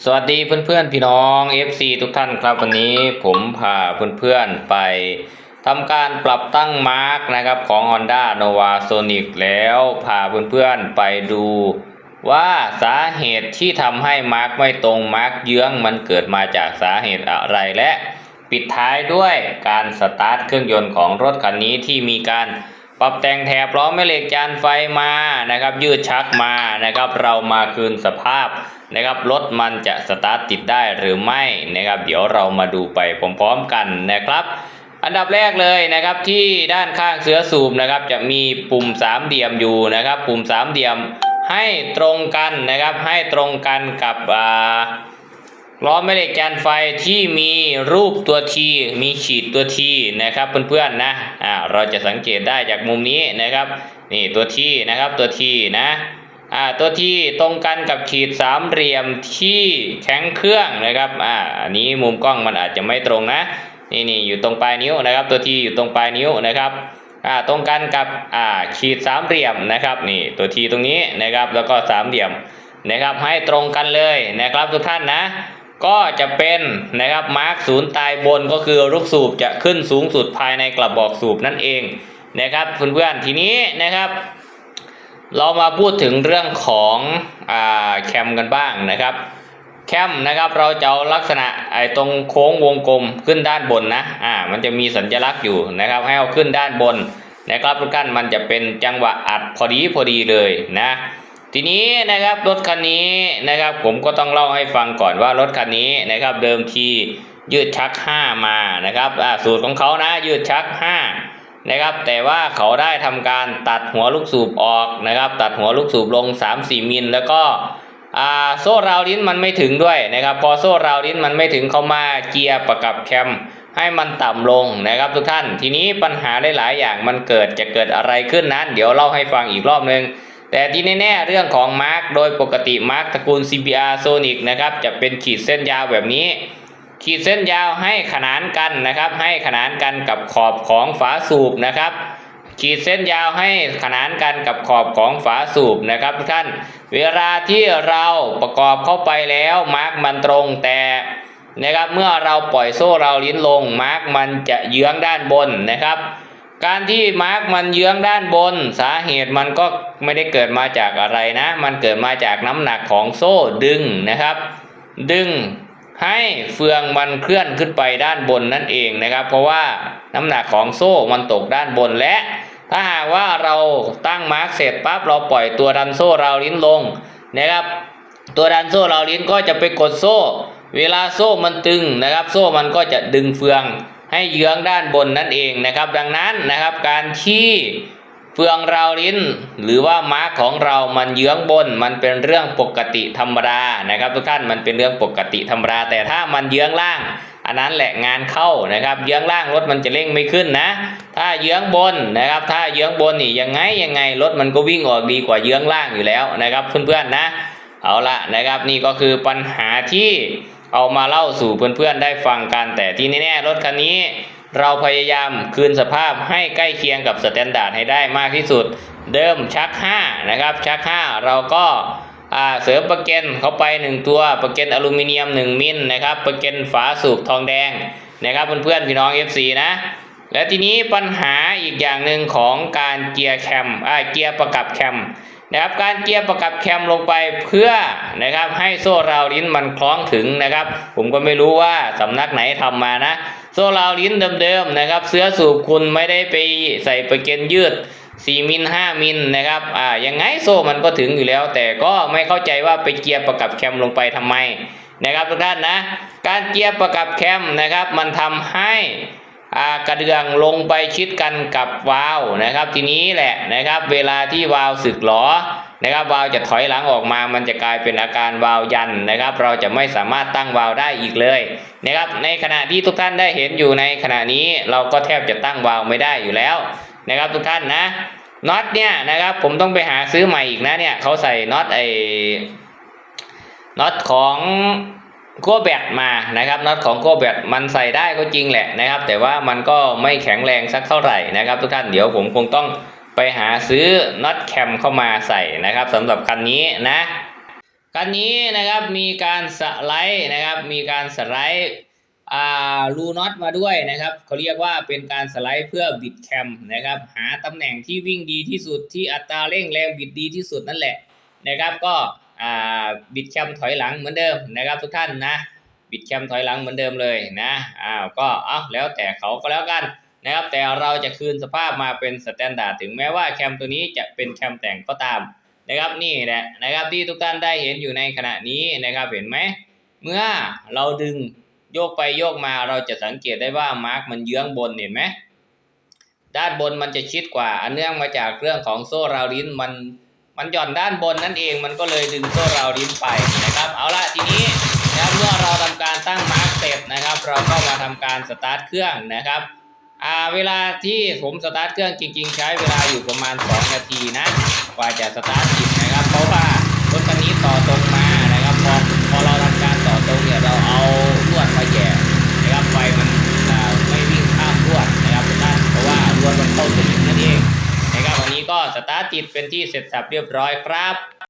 สวัสดีเพื่อนๆ พี่น้อง FC ทุกท่านครับวันนี้ผมพาเพื่อนๆไปทำการปรับตั้งมาร์กนะครับของ Honda Nova Sonic แล้วพาเพื่อนๆไปดูว่าสาเหตุที่ทำให้มาร์กไม่ตรงมาร์กเยื้องมันเกิดมาจากสาเหตุอะไรและ ปิดท้ายด้วยการสตาร์ทเครื่องยนต์ของรถคันนี้ที่มีการ ปรับแต่งแถบล้อแม่เหล็กจานไฟมานะครับ ยืดชักมานะครับ เรามาคืนสภาพนะครับรถมันจะสตาร์ทติดได้หรือไม่นะครับ เดี๋ยวเรามาดูไปพร้อมๆกันนะครับอันดับแรกเลยนะครับที่ด้านข้างเสือสูบนะครับ จะมีปุ่มสามเหลี่ยมอยู่นะครับ ปุ่มสามเหลี่ยมให้ตรงกันนะครับ ให้ตรงกันกับอ่า ล้อแม่เหล็กจานไฟที่มีรูปตัวทีมีขีดตัวทีนะครับเพื่อนๆนะอ่าเราจะสังเกตได้จากมุมนี้นะครับนี่ตัวทีนะครับตัวทีนะอ่าตัวทีตรงกันกับขีดสามเหลี่ยมที่แข็งเครื่องนะครับอ่าอันนี้มุมกล้องมันอาจจะไม่ตรงนะนี่นี่อยู่ตรงปลายนิ้วนะครับ ตัวทีอยู่ตรงปลายนิ้วนะครับอ่าตรงกันกับอ่าขีดสามเหลี่ยมนะครับนี่ตัวทีตรงนี้นะครับแล้วก็สามเหลี่ยมนะครับให้ตรงกันเลยนะครับทุกท่านนะ ก็จะเป็นนะครับมาร์กศูนย์ตายบนก็คือลูกสูบจะขึ้นสูงสุดภายในกระบอกสูบนั่นเองนะครับเพื่อนๆทีนี้นะครับ เรามาพูดถึงเรื่องของอ่าแคมกันบ้างนะครับแคมนะครับเราจะเอาลักษณะไอ้ตรงโค้งวงกลมขึ้นด้านบนนะอ่ามันจะมีสัญลักษณ์อยู่นะครับ ให้เอาขึ้นด้านบนนะครับทุกท่านมันจะเป็นจังหวะอัดพอดีพอดีเลยนะ ทีนี้นะครับรถคันนี้นะครับผมก็ต้องเล่าให้ฟังก่อนว่ารถคันนี้นะครับเดิมทียืดชัก 5 มานะครับอ่าสูตรของเขานะยืดชัก 5 นะครับ แต่ว่าเขาได้ทำการตัดหัวลูกสูบออกนะครับ ตัดหัวลูกสูบลง 3-4 มิลแล้วก็อ่าโซ่ราวลิ้นมันไม่ถึงด้วยนะครับ พอโซ่ราวลิ้นมันไม่ถึงเขามาเกียร์ประกับแคมให้มันต่ำลงนะครับทุกท่าน ทีนี้ปัญหาหลาย ๆ อย่างมันเกิดจะเกิดอะไรขึ้นนั้น เดี๋ยวเล่าให้ฟังอีกรอบนึง แต่ที่แน่ๆเรื่องของมาร์กโดยปกติมาร์กตระกูล CBR Sonic นะครับจะเป็นขีดเส้นยาวแบบนี้ ขีดเส้นยาวให้ขนานกันนะครับ ให้ขนานกันกับขอบของฝาสูบนะครับ ขีดเส้นยาวให้ขนานกันกับขอบของฝาสูบนะครับทุกท่าน เวลาที่เราประกอบเข้าไปแล้วมาร์กมันตรงแต่นะครับเมื่อเราปล่อยโซ่เราลิ้นลงมาร์กมันจะเยื้องด้านบนนะครับ การที่มาร์กมันเยื้องด้านบน สาเหตุมันก็ไม่ได้เกิดมาจากอะไรนะ มันเกิดมาจากน้ำหนักของโซ่ดึงนะครับ ดึงให้เฟืองมันเคลื่อนขึ้นไปด้านบนนั่นเองนะครับ เพราะว่าน้ำหนักของโซ่มันตกด้านบนและ ถ้าหากว่าเราตั้งมาร์กเสร็จปั๊บเราปล่อยตัวดันโซ่ราวลิ้นลงนะครับ ตัวดันโซ่ราวลิ้นก็จะไปกดโซ่ เวลาโซ่มันตึงนะครับ โซ่มันก็จะดึงเฟือง ให้เยื้องด้านบนนั่นเองนะครับ ดังนั้นนะครับการที่เฟืองราวลิ้น หรือว่ามาร์กของเรามันเยื้องบน มันเป็นเรื่องปกติธรรมดานะครับ ทุกท่านมันเป็นเรื่องปกติธรรมดา แต่ถ้ามันเยื้องล่าง อันนั้นแหละงานเข้านะครับ เยื้องล่างรถมันจะเร่งไม่ขึ้นนะ ถ้าเยื้องบนนะครับ ถ้าเยื้องบนนี่ยังไงยังไงรถมันก็วิ่งออกดีกว่าเยื้องล่างอยู่แล้วนะครับ เพื่อนๆนะ เอาละนะครับนี่ก็คือปัญหาที่ เอามาเล่าสู่เพื่อนๆได้ฟังกันแต่ที่แน่ๆรถคันนี้ เราพยายามคืนสภาพให้ใกล้เคียงกับสแตนดาร์ดให้ได้มากที่สุด เดิมชัก 5 นะครับ ชัก 5 เราก็เสริมประเก็นเข้าไป 1 ตัวประเก็นอลูมิเนียม 1 มิลนะครับประเก็นฝาสูบทองแดงนะครับเพื่อนๆพี่น้อง FC นะ และทีนี้ปัญหาอีกอย่างหนึ่งของการเกียร์แคมเกียร์ประกับแคม นะครับการเกียร์ประกับแคมลงไปเพื่อนะครับให้โซ่ราวลิ้นมันคล้องถึงนะครับ ผมก็ไม่รู้ว่าสำนักไหนทำมานะ โซ่ราวลิ้นเดิมๆนะครับ เสื้อสูบคุณไม่ได้ไปใส่ประเกนยืด4มิล5มิลนะครับอ่ายังไงโซ่มันก็ถึงอยู่แล้ว แต่ก็ไม่เข้าใจว่าไปเกียร์ประกับแคมลงไปทำไมนะครับทุกท่านนะ การเกียร์ประกับแคมนะครับ มันทำให้ กระเดื่องลงไปชิดกันกับวาล์วนะครับ ทีนี้แหละนะครับ เวลาที่วาล์วสึกหรอนะครับวาล์วจะถอยหลังออกมา มันจะกลายเป็นอาการวาล์วยันนะครับ เราจะไม่สามารถตั้งวาล์วได้อีกเลยนะครับ ในขณะที่ทุกท่านได้เห็นอยู่ในขณะนี้เราก็แทบจะตั้งวาล์วไม่ได้อยู่แล้วนะครับทุกท่านนะน็อตเนี่ยนะครับผมต้องไปหาซื้อใหม่อีกนะเนี่ยเขาใส่น็อตไอ้น็อตของ โกแบตมานะครับน็อตของโกแบตมันใส่ได้ก็จริงแหละนะครับ แต่ว่ามันก็ไม่แข็งแรงสักเท่าไหร่นะครับ ทุกท่านเดี๋ยวผมคงต้องไปหาซื้อน็อตแคมเข้ามาใส่นะครับสำหรับคันนี้นะคันนี้นะครับมีการสไลด์นะครับ มีการสไลด์รูน็อตมาด้วยนะครับเขาเรียกว่าเป็นการสไลด์เพื่อบิดแคมนะครับ หาตำแหน่งที่วิ่งดีที่สุดที่อัตราเร่งแรงบิดดีที่สุดนั่นแหละนะครับ ก็ อ่าบิดแคมถอยหลังเหมือนเดิมนะครับทุกท่านนะบิดแคมถอยหลังเหมือนเดิมเลยนะอ้าวก็เอาแล้วแต่เขาก็แล้วกันนะครับแต่เราจะคืนสภาพมาเป็นสแตนดาร์ดถึงแม้ว่าแคมตัวนี้จะเป็นแคมแต่งก็ตามนะครับนี่แหละนะครับที่ทุกท่านได้เห็นอยู่ในขณะนี้นะครับเห็นไหมเมื่อเราดึงโยกไปโยกมาเราจะสังเกตได้ว่ามาร์กมันเยื้องบนเห็นไหมด้านบนมันจะชิดกว่าอันเนื่องมาจากเรื่องของโซ่ราวลิ้นมัน มันหย่อนด้านบนนั่นเองมันก็เลยดึงโซ่ราวลิ้นไปนะครับ เอาละทีนี้นะครับเมื่อเราทำการตั้งมาร์กเสร็จนะครับ เราก็มาทำการสตาร์ทเครื่องนะครับอ่าเวลาที่ผมสตาร์ทเครื่องจริง ๆ ใช้เวลาอยู่ประมาณ 2 นาทีนะกว่าจะสตาร์ทติดนะครับ เพราะว่ารถคันนี้ต่อตรง ติดเป็นที่เสร็จสับเรียบร้อยครับ